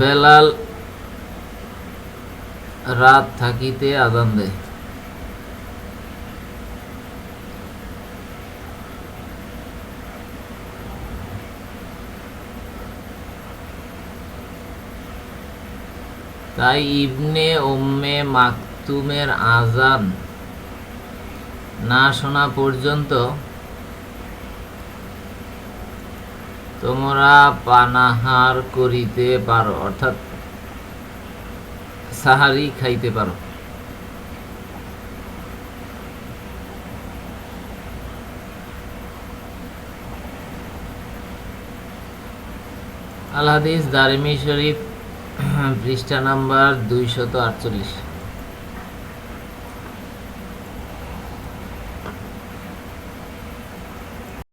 বেলাল রাত থাকিতে আজান দেয়। তাই ইবনে উম্মে মাকতুমের আজান না শোনা পর্যন্ত তোমরা পানাহার করিতে পারো, অর্থাৎ সাহারি খাইতে পারো। আল দারিমি শরীফ, পৃষ্ঠা নাম্বার দুইশত আটচল্লিশ।